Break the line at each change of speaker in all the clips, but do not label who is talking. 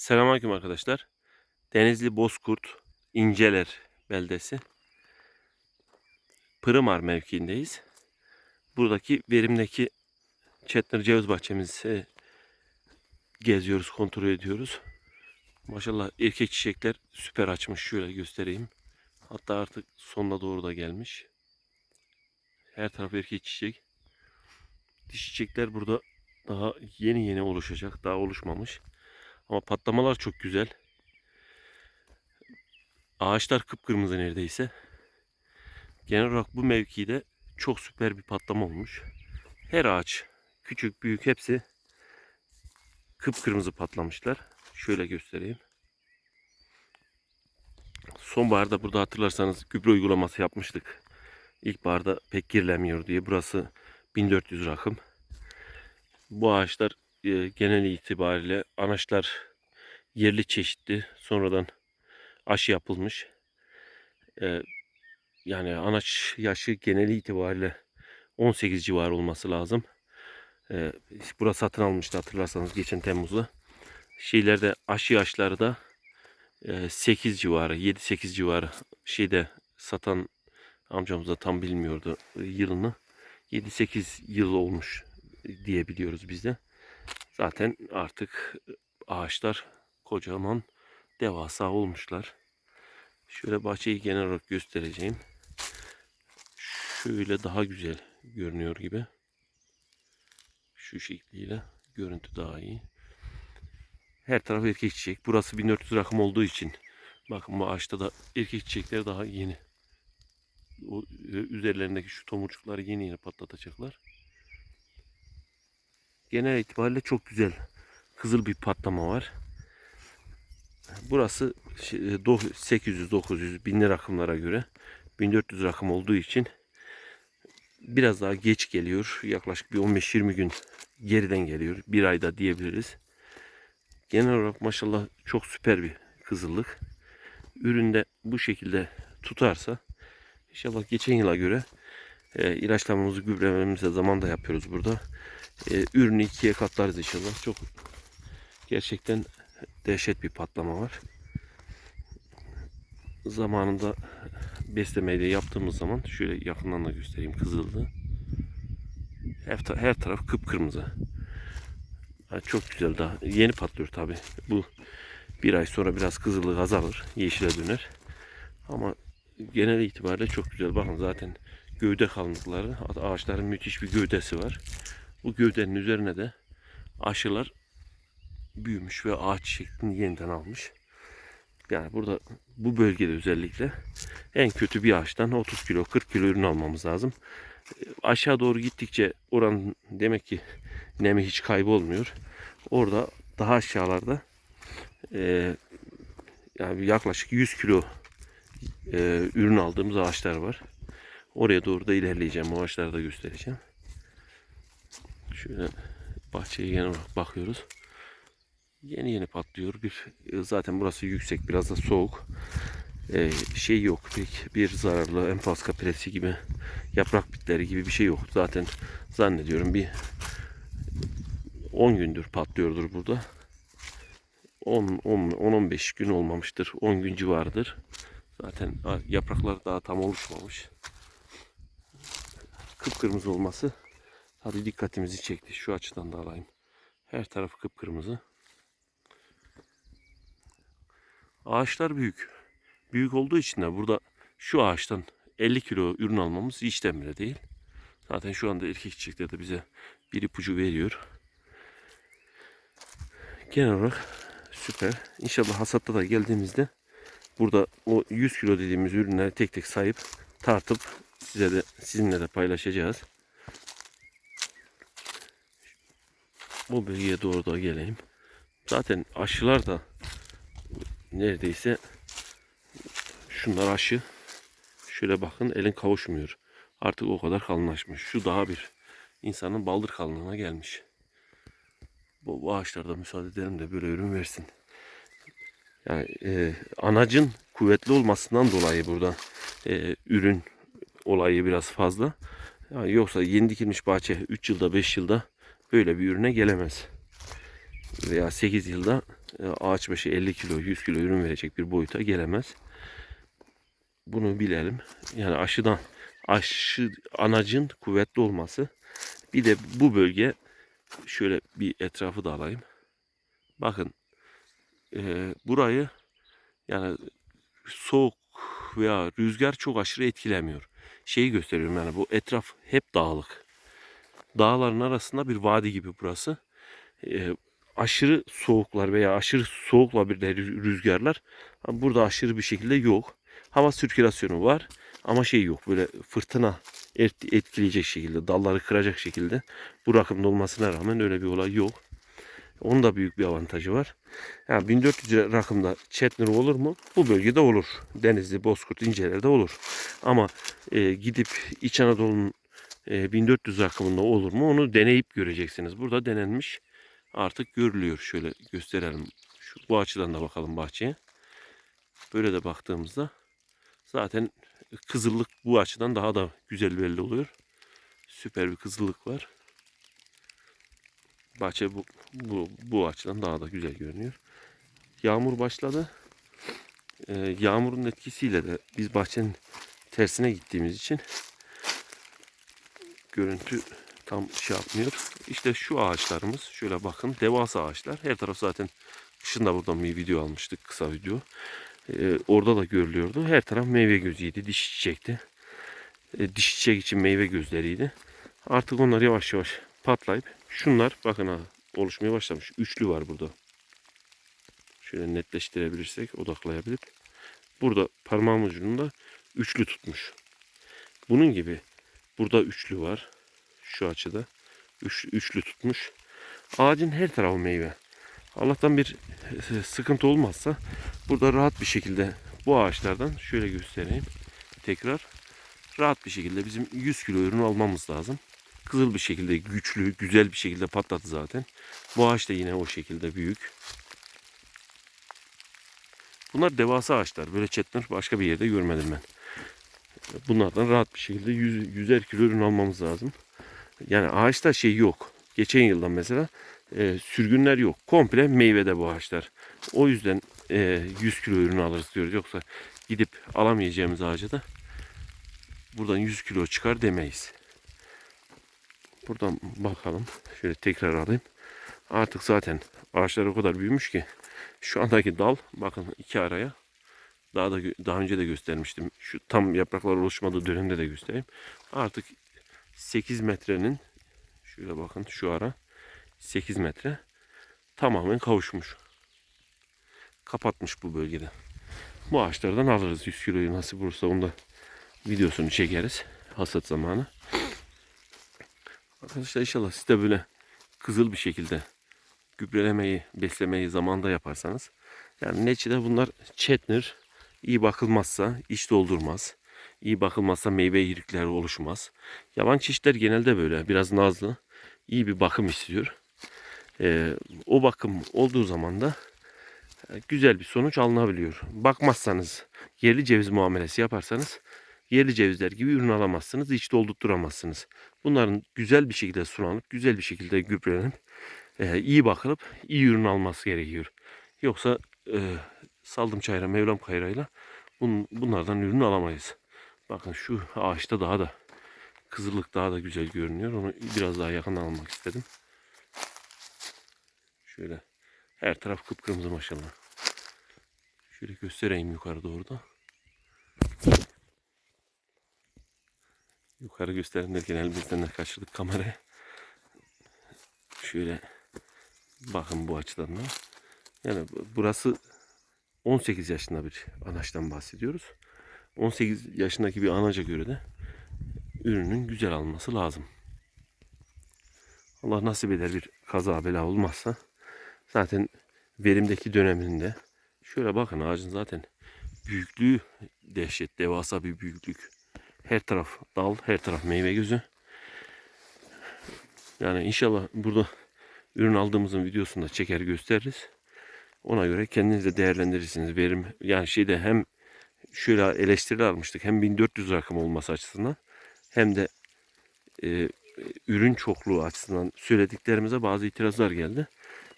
Selamünaleyküm arkadaşlar. Denizli Bozkurt İnceler beldesi. Pırımar mevkiindeyiz. Buradaki verimdeki Çetner ceviz bahçemizi geziyoruz, kontrol ediyoruz. Maşallah erkek çiçekler süper açmış. Şöyle göstereyim. Hatta artık sonuna doğru da gelmiş. Her taraf erkek çiçek. Diş çiçekler burada daha yeni yeni oluşacak. Daha oluşmamış. Ama patlamalar çok güzel. Ağaçlar kıpkırmızı neredeyse. Genel olarak bu mevkide çok süper bir patlama olmuş. Her ağaç, küçük büyük hepsi kıpkırmızı patlamışlar. Şöyle göstereyim. Sonbaharda burada hatırlarsanız gübre uygulaması yapmıştık. İlkbaharda pek girilemiyor diye. Burası 1400 rakım. Bu ağaçlar e, genel itibariyle anaçlar yerli çeşitli. Sonradan aşı yapılmış. E, yani anaç yaşı geneli itibariyle 18 civarı olması lazım. E, burası satın almıştı hatırlarsanız geçen Temmuz'da. Şeylerde aşı yaşları da e, 8 civarı, 7-8 civarı şeyde satan amcamız da tam bilmiyordu yılını. 7-8 yıl olmuş diye biliyoruz biz de. Zaten artık ağaçlar kocaman devasa olmuşlar. Şöyle bahçeyi genel olarak göstereceğim. Şöyle daha güzel görünüyor gibi. Şu şekliyle görüntü daha iyi. Her taraf erkek çiçek. Burası 1400 rakım olduğu için bakın bu ağaçta da erkek çiçekler daha yeni. O üzerlerindeki şu tomurcukları yeni yeni patlatacaklar. Genel itibariyle çok güzel kızıl bir patlama var. Burası şey, 800-900 binli rakımlara göre 1400 rakım olduğu için biraz daha geç geliyor. Yaklaşık bir 15-20 gün geriden geliyor. Bir ayda diyebiliriz. Genel olarak maşallah çok süper bir kızıllık. Üründe bu şekilde tutarsa inşallah geçen yıla göre e, ilaçlamamızı gübrelememize zaman da yapıyoruz burada. E, ürünü ikiye katlarız inşallah. Çok gerçekten dehşet bir patlama var. Zamanında beslemeyi de yaptığımız zaman şöyle yakından da göstereyim kızıldı. Her, her taraf kıpkırmızı. Ha, çok güzel daha. Yeni patlıyor tabi. Bu bir ay sonra biraz kızıllık azalır. Yeşile döner. Ama genel itibariyle çok güzel. Bakın zaten gövde kalınlıkları. Ağaçların müthiş bir gövdesi var. Bu gövdenin üzerine de aşılar büyümüş ve ağaç şeklini yeniden almış. Yani burada bu bölgede özellikle en kötü bir ağaçtan 30 kilo 40 kilo ürün almamız lazım. Aşağı doğru gittikçe oranın demek ki nemi hiç kaybolmuyor. Orada daha aşağılarda e, yani yaklaşık 100 kilo e, ürün aldığımız ağaçlar var. Oraya doğru da ilerleyeceğim. O ağaçları da göstereceğim. Şöyle bahçeye genel olarak bakıyoruz. Yeni yeni patlıyor. Bir e, zaten burası yüksek, biraz da soğuk. Ee, şey yok. Pek bir zararlı enfaska presi gibi, yaprak bitleri gibi bir şey yok. Zaten zannediyorum bir 10 gündür patlıyordur burada. 10 10 15 gün olmamıştır. 10 gün civarıdır. Zaten yapraklar daha tam oluşmamış. Kıpkırmızı olması tabii dikkatimizi çekti. Şu açıdan da alayım. Her tarafı kıpkırmızı. Ağaçlar büyük. Büyük olduğu için de burada şu ağaçtan 50 kilo ürün almamız işten bile değil. Zaten şu anda erkek çiçekler de bize bir ipucu veriyor. Genel olarak süper. İnşallah hasatta da geldiğimizde burada o 100 kilo dediğimiz ürünleri tek tek sayıp tartıp size de sizinle de paylaşacağız. Bu bölgeye doğru da geleyim. Zaten aşılar da neredeyse şunlar aşı. Şöyle bakın elin kavuşmuyor. Artık o kadar kalınlaşmış. Şu daha bir insanın baldır kalınlığına gelmiş. Bu, bu ağaçlarda müsaade edelim de böyle ürün versin. Yani e, anacın kuvvetli olmasından dolayı burada e, ürün olayı biraz fazla. Yani yoksa yeni dikilmiş bahçe 3 yılda 5 yılda böyle bir ürüne gelemez. Veya 8 yılda e, ağaç başı 50 kilo 100 kilo ürün verecek bir boyuta gelemez. Bunu bilelim. Yani aşıdan aşı anacın kuvvetli olması. Bir de bu bölge şöyle bir etrafı da alayım. Bakın e, burayı yani soğuk veya rüzgar çok aşırı etkilemiyor. Şeyi gösteriyorum yani bu etraf hep dağlık. Dağların arasında bir vadi gibi burası. E, aşırı soğuklar veya aşırı soğukla bir rüzgarlar burada aşırı bir şekilde yok. Hava sirkülasyonu var ama şey yok böyle fırtına et- etkileyecek şekilde dalları kıracak şekilde bu rakımda olmasına rağmen öyle bir olay yok. Onun da büyük bir avantajı var. Yani 1400 rakımda Chetner olur mu? Bu bölgede olur. Denizli, Bozkurt, İnceler'de olur. Ama e, gidip İç Anadolu'nun 1400 rakımında olur mu? Onu deneyip göreceksiniz. Burada denenmiş. Artık görülüyor. Şöyle gösterelim. Şu, bu açıdan da bakalım bahçeye. Böyle de baktığımızda zaten kızıllık bu açıdan daha da güzel belli oluyor. Süper bir kızıllık var. Bahçe bu, bu, bu açıdan daha da güzel görünüyor. Yağmur başladı. Ee, yağmurun etkisiyle de biz bahçenin tersine gittiğimiz için görüntü tam şey yapmıyor. İşte şu ağaçlarımız şöyle bakın devasa ağaçlar. Her taraf zaten kışın da buradan bir video almıştık kısa video. Ee, orada da görülüyordu. Her taraf meyve gözüydü. Diş çiçekti. Ee, diş çiçek için meyve gözleriydi. Artık onlar yavaş yavaş patlayıp şunlar bakın ha oluşmaya başlamış. Üçlü var burada. Şöyle netleştirebilirsek odaklayabilip burada parmağım ucunda üçlü tutmuş. Bunun gibi burada üçlü var. Şu açıda. Üç, üçlü tutmuş. Ağacın her tarafı meyve. Allah'tan bir e, sıkıntı olmazsa burada rahat bir şekilde bu ağaçlardan şöyle göstereyim. Tekrar rahat bir şekilde bizim 100 kilo ürün almamız lazım. Kızıl bir şekilde güçlü, güzel bir şekilde patladı zaten. Bu ağaç da yine o şekilde büyük. Bunlar devasa ağaçlar. Böyle çetler başka bir yerde görmedim ben. Bunlardan rahat bir şekilde 100, 100'er kilo ürün almamız lazım. Yani ağaçta şey yok. Geçen yıldan mesela e, sürgünler yok. Komple meyvede bu ağaçlar. O yüzden e, 100 kilo ürün alırız diyoruz. Yoksa gidip alamayacağımız ağaca da buradan 100 kilo çıkar demeyiz. Buradan bakalım. Şöyle tekrar alayım. Artık zaten ağaçlar o kadar büyümüş ki şu andaki dal bakın iki araya daha da daha önce de göstermiştim. Şu tam yapraklar oluşmadığı dönemde de göstereyim. Artık 8 metrenin şöyle bakın şu ara 8 metre tamamen kavuşmuş. Kapatmış bu bölgede. Bu ağaçlardan alırız 100 kiloyu nasip olursa onu da videosunu çekeriz hasat zamanı. Arkadaşlar inşallah siz de böyle kızıl bir şekilde gübrelemeyi, beslemeyi zamanda yaparsanız yani neticede bunlar çetnir. İyi bakılmazsa iç doldurmaz. İyi bakılmazsa meyve irikleri oluşmaz. Yaban çeşitler genelde böyle biraz nazlı. iyi bir bakım istiyor. Ee, o bakım olduğu zaman da e, güzel bir sonuç alınabiliyor. Bakmazsanız yerli ceviz muamelesi yaparsanız yerli cevizler gibi ürün alamazsınız. iç doldurtturamazsınız. Bunların güzel bir şekilde sulanıp, güzel bir şekilde gübrelenip, e, iyi bakılıp iyi ürün alması gerekiyor. Yoksa e, saldım çayra, mevlam kayrayla bun, bunlardan ürün alamayız. Bakın şu ağaçta daha da kızıllık daha da güzel görünüyor. Onu biraz daha yakından almak istedim. Şöyle her taraf kıpkırmızı maşallah. Şöyle göstereyim yukarı doğru da. Yukarı gösterin derken elimizden de kaçırdık kamerayı. Şöyle bakın bu açıdan da. Yani bu- burası 18 yaşında bir anaçtan bahsediyoruz. 18 yaşındaki bir anaca göre de ürünün güzel alması lazım. Allah nasip eder bir kaza bela olmazsa zaten verimdeki döneminde şöyle bakın ağacın zaten büyüklüğü dehşet devasa bir büyüklük. Her taraf dal, her taraf meyve gözü. Yani inşallah burada ürün aldığımızın videosunu da çeker gösteririz. Ona göre kendiniz de değerlendirirsiniz. Verim yani şeyde hem şöyle eleştiri almıştık. Hem 1400 rakım olması açısından hem de e, ürün çokluğu açısından söylediklerimize bazı itirazlar geldi.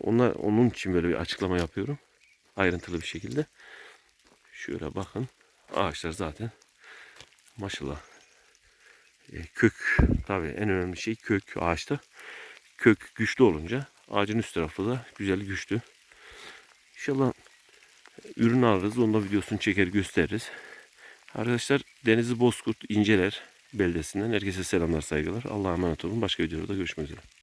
Onlar, onun için böyle bir açıklama yapıyorum. Ayrıntılı bir şekilde. Şöyle bakın. Ağaçlar zaten maşallah e, kök tabii en önemli şey kök ağaçta. Kök güçlü olunca ağacın üst tarafı da güzel güçlü. İnşallah ürün alırız. Onda videosunu çeker gösteririz. Arkadaşlar Denizli Bozkurt İnceler beldesinden herkese selamlar saygılar. Allah'a emanet olun. Başka videoda görüşmek üzere.